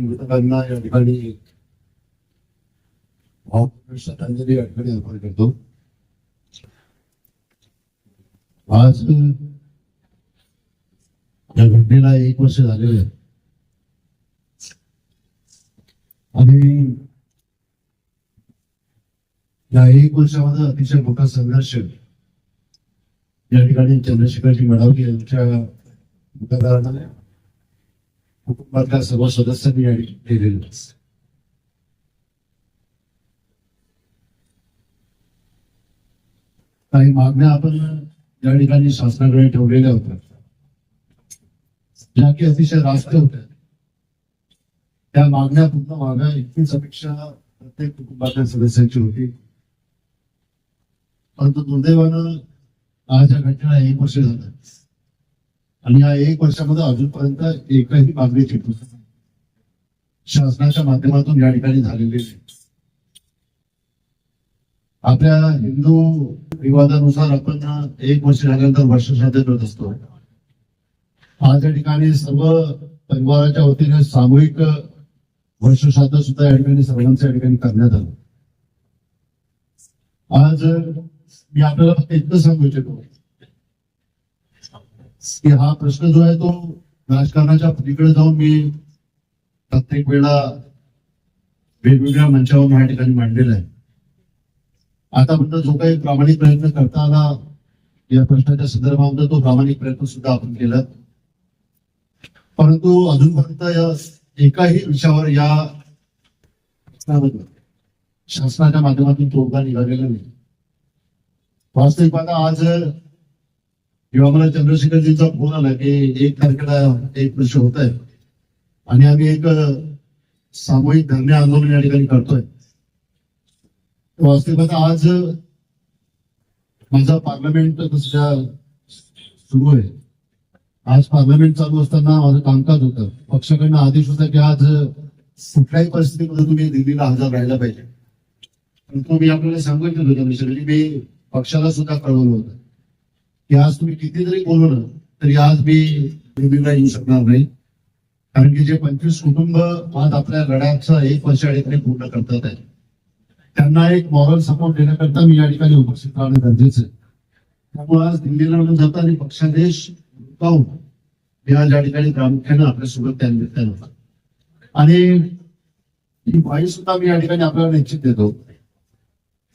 मृतकांना या ठिकाणी श्रद्धांजली या ठिकाणी अर्पण करतो आज या घटनेला एक वर्ष झालेले आहे आणि या एक वर्षामध्ये अतिशय मोठा संघर्ष या ठिकाणी चंद्रशेखरजी मडावकी यांच्या मतदारांना कुटुंबातल्या सर्व सदस्यांनी या केलेलं काही मागण्या आपण या ठिकाणी शासनाकडे ठेवलेल्या होत्या ज्या की अतिशय रास्त होत्या त्या मागण्या पूर्ण मागण्या इतकीच अपेक्षा प्रत्येक कुटुंबातल्या सदस्यांची होती. परंतु दुर्दैवानं आज या घटनेला एक वर्ष झालं. आणि या एक वर्षामध्ये अजूनपर्यंत एकही मागणीची पुस्तक शासनाच्या माध्यमातून या ठिकाणी झालेली नाही. आपल्या हिंदू विवादानुसार आपण एक वर्ष झाल्यानंतर वर्ष साजरे करत असतो. आज या ठिकाणी सर्व परिवाराच्या वतीने सामूहिक वर्ष श्राद्ध सुद्धा या ठिकाणी सर्वांचं या ठिकाणी करण्यात आलं. आज मी आपल्याला फक्त इतकं सांगू इच्छितो. की हा प्रश्न जो आहे तो राजकारणाच्या पलीकडे जाऊन मी प्रत्येक वेळा वेगवेगळ्या मंचावर या ठिकाणी मांडलेला आहे. आतापर्यंत जो काही प्रामाणिक प्रयत्न करता आला या प्रश्नाच्या संदर्भामध्ये तो प्रामाणिक प्रयत्न सुद्धा आपण केला. परंतु अजूनपर्यंत या एकाही विषयावर या प्रश्नामध्ये शासनाच्या माध्यमातून तोडगा निघालेला नाही. वास्तविक पाहता आज किंवा मला चंद्रशेखरजींचा फोन आला की एक तारखेला एक वर्ष होत आहे. आणि आम्ही एक सामूहिक धरणे आंदोलन या ठिकाणी करतोय. वास्तविकात आज माझा पार्लमेंट दुसऱ्या सुरू आहे. आज पार्लमेंट चालू असताना माझं कामकाज होतं. पक्षाकडनं आदेश होता की आज कुठल्याही परिस्थितीमध्ये तुम्ही दिल्लीला हजर राहायला पाहिजे. परंतु मी आपल्याला सांगितलं होतं मिश्रजी मी पक्षाला सुद्धा कळवलं होतं. की आज तुम्ही किती जरी बोलवलं तरी आज मी दिल्लीला येऊ शकणार नाही. कारण की जे पंचवीस कुटुंब आज आपल्या लढ्याचा एक वर्ष या ठिकाणी पूर्ण करतात आहे. त्यांना एक मॉरल सपोर्ट देण्याकरता मी या ठिकाणी उपस्थित राहणं गरजेचं आहे. त्यामुळे आज दिल्लीला न जाता आणि पक्षादेश पाहून मी आज या ठिकाणी प्रामुख्यानं आपल्यासोबत त्या निमित्तानं होता. आणि ही वाई सुद्धा मी या ठिकाणी आपल्याला निश्चित देतो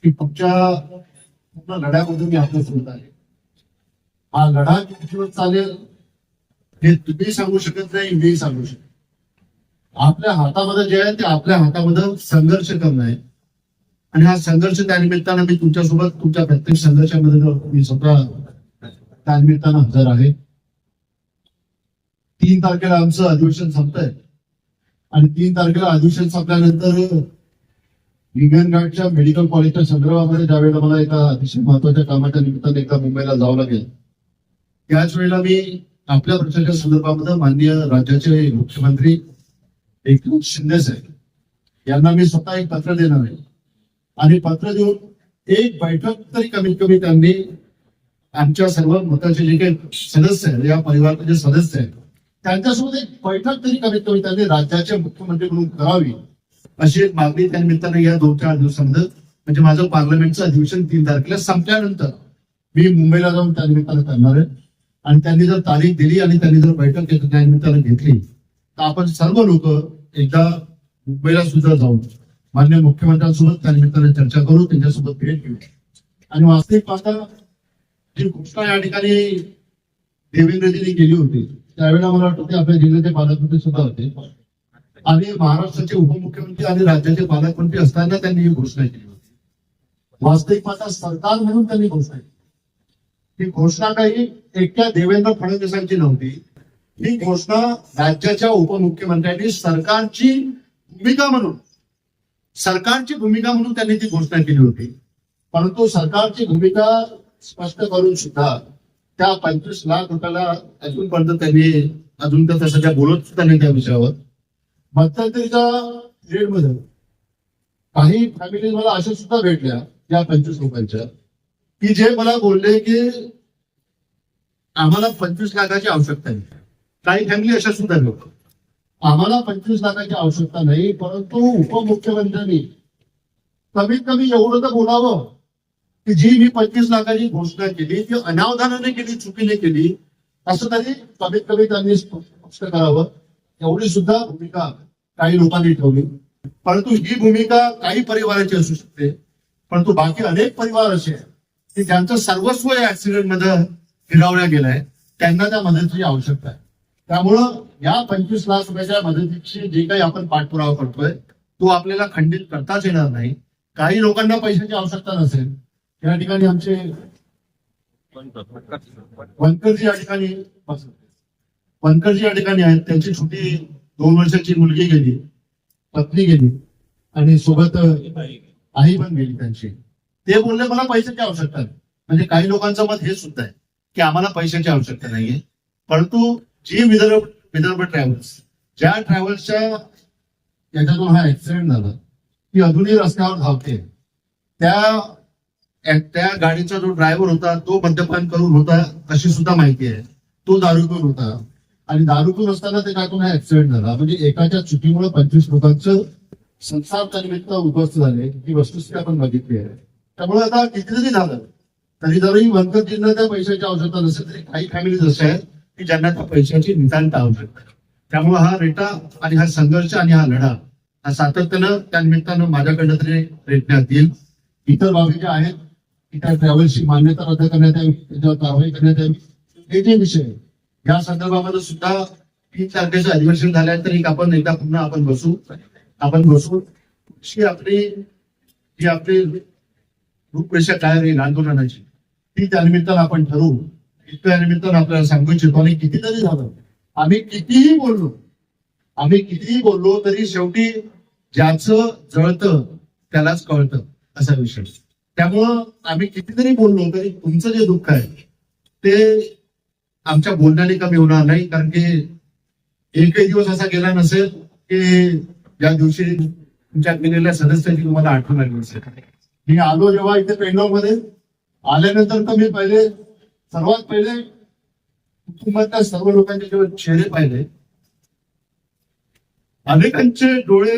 की तुमच्या पूर्ण लढ्यामध्ये मी आपल्यासोबत आहे. हा लढा किती दिवस चालेल हे तुम्ही सांगू शकत नाही मी सांगू शकत आपल्या हातामध्ये जे आहे ते आपल्या हातामध्ये संघर्ष करणं आहे. आणि हा संघर्ष त्यानिमित्तानं मी तुमच्यासोबत तुमच्या प्रत्येक संघर्षामध्ये मी स्वतः त्यानिमित्तानं हजर आहे. तीन तारखेला आमचं अधिवेशन संपतंय. आणि तीन तारखेला अधिवेशन संपल्यानंतर हिंगणघाटच्या मेडिकल कॉलेजच्या संदर्भामध्ये ज्यावेळेला मला एका अतिशय महत्त्वाच्या कामाच्या निमित्ताने एकदा मुंबईला जावं लागेल त्याच वेळेला मी आपल्या प्रश्नाच्या संदर्भामध्ये माननीय राज्याचे मुख्यमंत्री एकनाथ शिंदे साहेब यांना मी स्वतः एक पत्र देणार आहे. आणि पत्र देऊन एक बैठक तरी कमीत कमी त्यांनी आमच्या सर्व मताचे जे काही सदस्य आहेत या परिवाराचे जे सदस्य आहेत त्यांच्यासोबत एक बैठक तरी कमीत कमी त्यांनी राज्याचे मुख्यमंत्री म्हणून करावी अशी एक मागणी त्या निमित्ताने या दोन चार दिवसामध्ये म्हणजे माझं पार्लमेंटचं अधिवेशन तीन तारखेला संपल्यानंतर मी मुंबईला जाऊन त्या निमित्ताने करणार आहे. आणि त्यांनी जर तारीख दिली आणि त्यांनी जर बैठक त्या निमित्तानं घेतली तर आपण सर्व लोक एकदा मुंबईला सुद्धा जाऊन मान्य मुख्यमंत्र्यांसोबत त्या निमित्तानं चर्चा करू त्यांच्यासोबत भेट घेऊ. आणि वास्तविक पाहता जी घोषणा या ठिकाणी देवेंद्रजींनी केली होती त्यावेळेला मला वाटतं आपल्या जिल्ह्याचे पालकमंत्री सुद्धा होते. आणि महाराष्ट्राचे उपमुख्यमंत्री आणि राज्याचे पालकमंत्री असताना त्यांनी ही घोषणा केली होती. वास्तविक पाहता सरकार म्हणून त्यांनी घोषणा केली. ही घोषणा काही एकट्या देवेंद्र फडणवीसांची नव्हती. ही घोषणा राज्याच्या उपमुख्यमंत्र्यांनी सरकारची भूमिका म्हणून सरकारची भूमिका म्हणून त्यांनी ती घोषणा केली होती. परंतु सरकारची भूमिका स्पष्ट करून सुद्धा त्या पंचवीस लाख रुपयाला अजूनपर्यंत त्यांनी अजून तर तसं त्या बोलत सुद्धा नाही त्या विषयावर. मध्यंतरीच्या पिरियड काही फॅमिली मला अशा सुद्धा भेटल्या या पंचवीस लोकांच्या. की जे मला बोलले की आम्हाला पंचवीस लाखाची आवश्यकता आहे. काही फॅमिली अशा सुद्धा लोक. आम्हाला पंचवीस लाखाची आवश्यकता नाही परंतु उपमुख्यमंत्र्यांनी कमीत कमी एवढं तर बोलावं की जी मी पंचवीस लाखाची घोषणा केली ती अनावधानाने केली चुकीने केली असं तरी कमीत कमी त्यांनी स्पष्ट करावं. एवढी सुद्धा भूमिका काही लोकांनी ठेवली. परंतु ही भूमिका काही परिवाराची असू शकते परंतु बाकी अनेक परिवार असे आहेत. की ज्यांचं सर्वस्व या ऍक्सिडेंटमध्ये हिरावल्या गेलंय त्यांना त्या मदतीची आवश्यकता आहे. त्यामुळं या पंचवीस लाख रुपयाच्या मदतीची जे काही आपण पाठपुरावा करतोय तो आपल्याला खंडित करताच येणार नाही. काही लोकांना पैशाची आवश्यकता नसेल. या ठिकाणी आमचे वनकरजी या ठिकाणी बसले. वनकरजी या ठिकाणी आहेत. त्यांची छोटी दोन वर्षाची मुलगी गेली पत्नी गेली आणि सोबत आई पण गेली त्यांची. ते बोलले मला पैशाची आवश्यकता नाही. म्हणजे काही लोकांचं मत हे सुद्धा आहे की आम्हाला पैशाची आवश्यकता नाहीये. परंतु जी विदर्भ विदर्भ ट्रॅव्हल्स ज्या ट्रॅव्हल्सच्या याच्यातून हा ऍक्सिडेंट झाला ती अजूनही रस्त्यावर धावते. त्या त्या गाडीचा जो ड्रायव्हर होता तो मद्यपान करून होता अशी सुद्धा माहिती आहे. तो दारू पिऊन होता. आणि दारू पिऊन असताना त्याच्यातून हा ऍक्सिडेंट झाला. म्हणजे एकाच्या चुकीमुळे पंचवीस लोकांचं संसार निमित्त उद्ध्वस्त झाले. ही वस्तुस्थिती आपण बघितली आहे. त्यामुळे आता कितीतरी झालं. तरी जरी वनकरजींना त्या पैशाची आवश्यकता नसेल तरी काही फॅमिलीज अशा आहेत की ज्यांना त्या पैशाची नितांत आवश्यकता त्यामुळे हा रेटा आणि हा संघर्ष आणि हा लढा हा सातत्यानं त्या निमित्तानं माझ्याकडनं तरी रेटण्यात येईल. इतर बाबी ज्या आहेत इतर ट्रॅव्हल्सची मान्यता रद्द करण्यात यावी त्याच्यावर कारवाई करण्यात यावी. हे जे विषय या संदर्भामध्ये सुद्धा तीन तारखेचं अधिवेशन झाल्यानंतर एक आपण एकदा पुन्हा आपण बसू. आपण बसू. ही आपली जी आपली रूपरेषा काय राहील आंदोलनाची ती त्यानिमित्तानं आपण ठरवू. त्या निमित्तानं आपल्याला सांगू इच्छितो आणि कितीतरी झालं. आम्ही कितीही बोललो आम्ही कितीही बोललो तरी शेवटी ज्याचं जळतं त्यालाच कळतं असा विषय. त्यामुळं आम्ही कितीतरी बोललो तरी तुमचं जे दुःख आहे ते आमच्या बोलण्याने कमी होणार नाही. कारण की एकही दिवस असा गेला नसेल की ज्या दिवशी तुमच्या गेलेल्या सदस्याची तुम्हाला आठवण आली नसेल. मी आलो जेव्हा इथे पेंडॉलमध्ये आल्यानंतर तर मी पहिले सर्वात पहिले कुटुंबातल्या सर्व लोकांचे जेव्हा चेहरे पाहिले अनेकांचे डोळे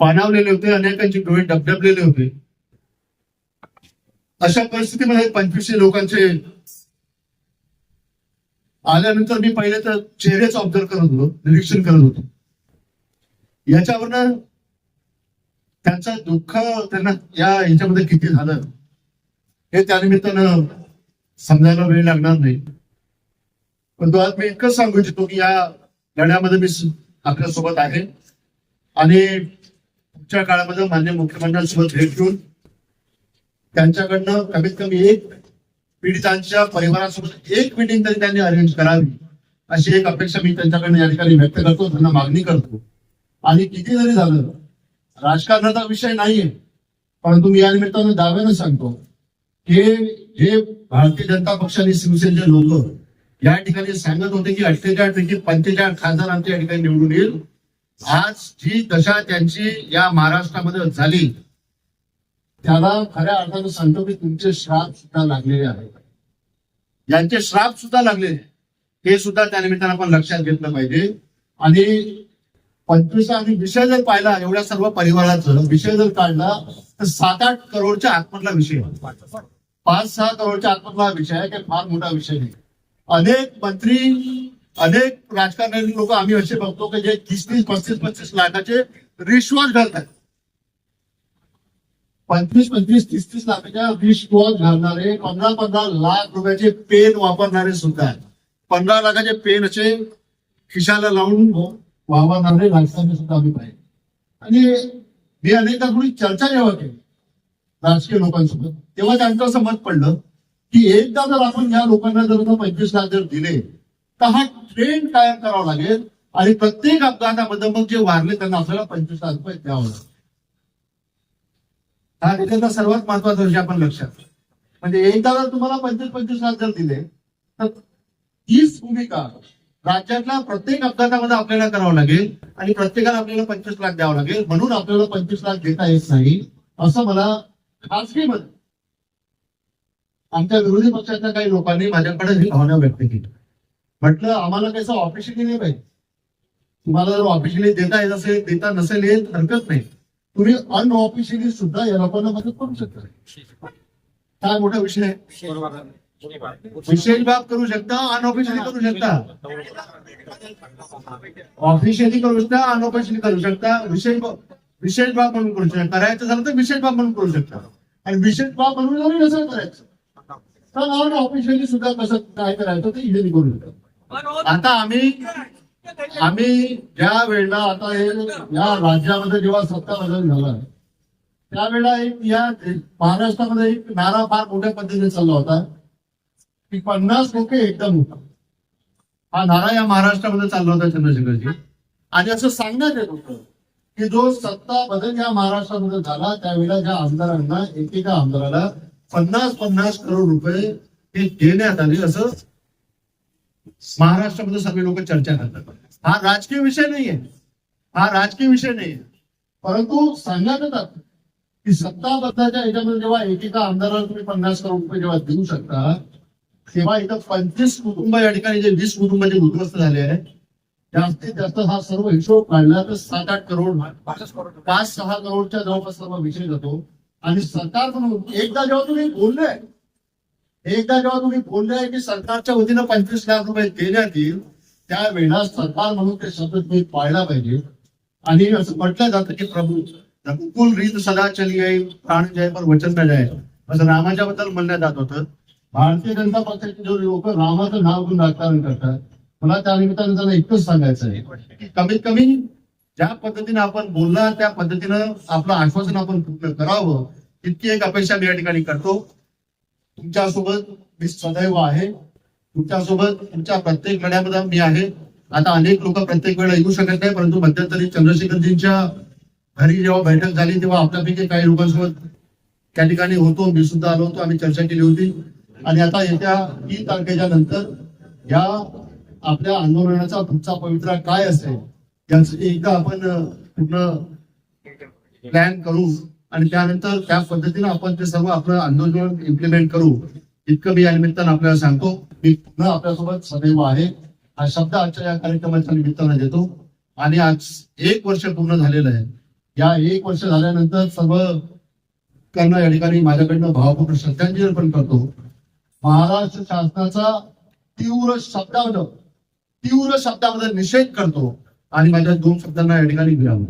पाणावलेले होते अनेकांचे डोळे डबडबलेले होते. अशा परिस्थितीमध्ये पंचवीसशे लोकांचे आल्यानंतर मी पहिले तर चेहरेच ऑब्झर्व करत होतो निरीक्षण करत होतो. याच्यावरनं त्यांचं दुःख त्यांना या ह्याच्यामध्ये किती झालं? हे त्यानिमित्तानं समजायला वेळ लागणार नाही. पण तो आज मी इतकंच सांगू इच्छितो की या लढ्यामध्ये मी आपल्यासोबत आहे. आणि पुढच्या काळामध्ये मान्य मुख्यमंत्र्यांसोबत भेट घेऊन त्यांच्याकडनं कमीत कमी एक पीडितांच्या परिवारासोबत एक मिटिंग तरी त्यांनी अरेंज करावी अशी एक अपेक्षा मी त्यांच्याकडनं या ठिकाणी व्यक्त करतो त्यांना मागणी करतो. आणि किती जरी झालं राजकारणाचा विषय नाहीये. परंतु मी या निमित्तानं दाव्यानं सांगतो की हे भारतीय जनता पक्ष आणि शिवसेनेचे लोक या ठिकाणी सांगत होते की अठ्ठेचाळीस पैकी पंचेचाळीस खासदार आमच्या या ठिकाणी निवडून येईल. आज जी दशा त्यांची या महाराष्ट्रामध्ये झाली त्याला खऱ्या अर्थानं सांगतो की तुमचे श्राप सुद्धा लागलेले आहेत. यांचे श्राप सुद्धा लागलेले हे सुद्धा त्या निमित्तानं आपण लक्षात घेतलं पाहिजे. आणि पंचवीस आणि विषय जर पाहिला एवढ्या सर्व परिवाराचं विषय जर काढला तर सात आठ करोडच्या आत्मधला विषय पाच सहा करोडच्या आत्मधला विषय आहे काही फार मोठा विषय नाही. अनेक मंत्री अनेक राजकारणी लोक आम्ही असे बघतो की जे तीस तीस पस्तीस पस्तीस लाखाचे रिश्वास घालतात. पंचवीस पंचवीस तीस तीस लाखाच्या रिश्वास घालणारे पंधरा पंधरा लाख रुपयाचे पेन वापरणारे सुद्धा आहेत. पंधरा लाखाचे पेन असे खिशाला लावून हो, वापरणारे राजकारणी सुद्धा आम्ही पाहिले. आणि मी अनेकदा थोडी चर्चा जेव्हा केली राजकीय लोकांसोबत तेव्हा त्यांचं असं मत पडलं की एकदा जर आपण या लोकांना जर पंचवीस लाख जर दिले तर हा ट्रेंड कायम करावा लागेल आणि प्रत्येक अपघातामध्ये मग जे वारले त्यांना आपल्याला पंचवीस लाख रुपये द्यावं लागेल. हा त्याच्यातला सर्वात महत्त्वाचा विषय आपण लक्षात म्हणजे एकदा जर तुम्हाला पंचवीस पंचवीस लाख जर दिले तर हीच भूमिका राज्यातल्या प्रत्येक अपघातामध्ये आपल्याला करावं लागेल आणि प्रत्येकाला आपल्याला पंचवीस लाख द्यावं लागेल. म्हणून आपल्याला पंचवीस लाख देता येत नाही असं मला खासगी मध्ये आमच्या विरोधी पक्षाच्या काही लोकांनी माझ्याकडे ही भावना व्यक्त केली. म्हटलं आम्हाला कसं ऑफिशियली नाही पाहिजे तुम्हाला जर ऑफिशियली देता येत असेल देता नसेल येत हरकत नाही. तुम्ही अनऑफिशियली सुद्धा या लोकांना मदत करू शकता. काय मोठा विषय आहे. विशेष बाब करू शकता अनऑफिशियली करू शकता. ऑफिशियली करू शकता अनऑफिशियली करू शकता. विशेष विशेष बाब म्हणून करू शकता. करायचं झालं तर विशेष बाब म्हणून करू शकता. आणि विशेष बाब म्हणून जरी नसेल करायचं तर अनऑफिशियली सुद्धा कसं काय करायचं ते इझिली करू शकतो. आता आम्ही आम्ही ज्या वेळेला आता हे या राज्यामध्ये जेव्हा सत्ता बदल झाला त्यावेळेला एक या महाराष्ट्रामध्ये एक नारा फार मोठ्या पद्धतीने चालला होता. की पन्नास लोक एकदम होता हा नारा या महाराष्ट्रामध्ये चालला होता चंद्रशेखरजी. आणि असं सांगण्यात येत होतं की जो सत्ता बदल या महाराष्ट्रामध्ये झाला त्यावेळेला ज्या आमदारांना एकेका आमदाराला पन्नास पन्नास करोड रुपये हे देण्यात आले असं महाराष्ट्रामध्ये सगळे लोक चर्चा करतात. हा राजकीय विषय नाहीये. हा राजकीय विषय नाहीये. परंतु सांगण्यात येतात की सत्ता बदलाच्या याच्यामध्ये जेव्हा एकेका आमदाराला तुम्ही पन्नास करोड रुपये जेव्हा देऊ शकता तेव्हा इथं पंचवीस कुटुंब या ठिकाणी जे वीस कुटुंबाचे उद्ध्वस्त झाले आहे जास्तीत जास्त हा सर्व हिशोब काढला तर सात आठ करोड पाच सहा करोडच्या जवळपास सर्व विषय जातो. आणि सरकार म्हणून एकदा जेव्हा तुम्ही बोलले एकदा जेव्हा तुम्ही बोलले की सरकारच्या वतीनं पंचवीस लाख रुपये देण्यात येईल त्यावेळेला सरकार म्हणून ते शब्द तुम्ही पाळला पाहिजे. आणि असं म्हटलं जातं की प्रभू रघुकुल रीत सदा चली प्राण जय पर वचन न जाय. असं रामाच्या बद्दल म्हणण्यात जात होतं. भारतीय जनता पक्षाचे जो लोक रामाचं नाव घेऊन राजकारण करतात मला त्या निमित्तानं त्यांना इतकंच सांगायचं आहे की कमीत कमी ज्या पद्धतीने आपण बोलणार त्या पद्धतीनं आपलं आश्वासन आपण पूर्ण करावं इतकी एक अपेक्षा मी या ठिकाणी करतो. तुमच्यासोबत मी सदैव आहे. तुमच्यासोबत तुमच्या प्रत्येक लढ्यामध्ये मी आहे. आता अनेक लोक प्रत्येक वेळेला येऊ शकत नाही परंतु मध्यंतरी चंद्रशेखरजींच्या घरी जेव्हा बैठक झाली तेव्हा आपल्यापैकी काही लोकांसोबत त्या ठिकाणी होतो मी सुद्धा आलो होतो आम्ही चर्चा केली होती. आणि आता येत्या तीन तारखेच्या नंतर या आपल्या आंदोलनाचा पुढचा पवित्रा काय असेल यासाठी एकदा आपण पूर्ण प्लॅन करू आणि त्यानंतर त्या पद्धतीनं आपण ते सर्व आपलं आंदोलन इम्प्लिमेंट करू. इतकं मी या निमित्तानं आपल्याला सांगतो. मी पुन्हा आपल्यासोबत सदैव आहे. हा शब्द आजच्या या कार्यक्रमाच्या निमित्तानं देतो. आणि आज एक वर्ष पूर्ण झालेलं आहे. या एक वर्ष झाल्यानंतर सर्व त्यांना या ठिकाणी माझ्याकडनं भावपूर्ण श्रद्धांजली अर्पण करतो. महाराष्ट्र शासनाचा तीव्र शब्दामध्ये तीव्र शब्दामध्ये निषेध करतो आणि माझ्या दोन शब्दांना या ठिकाणी विराम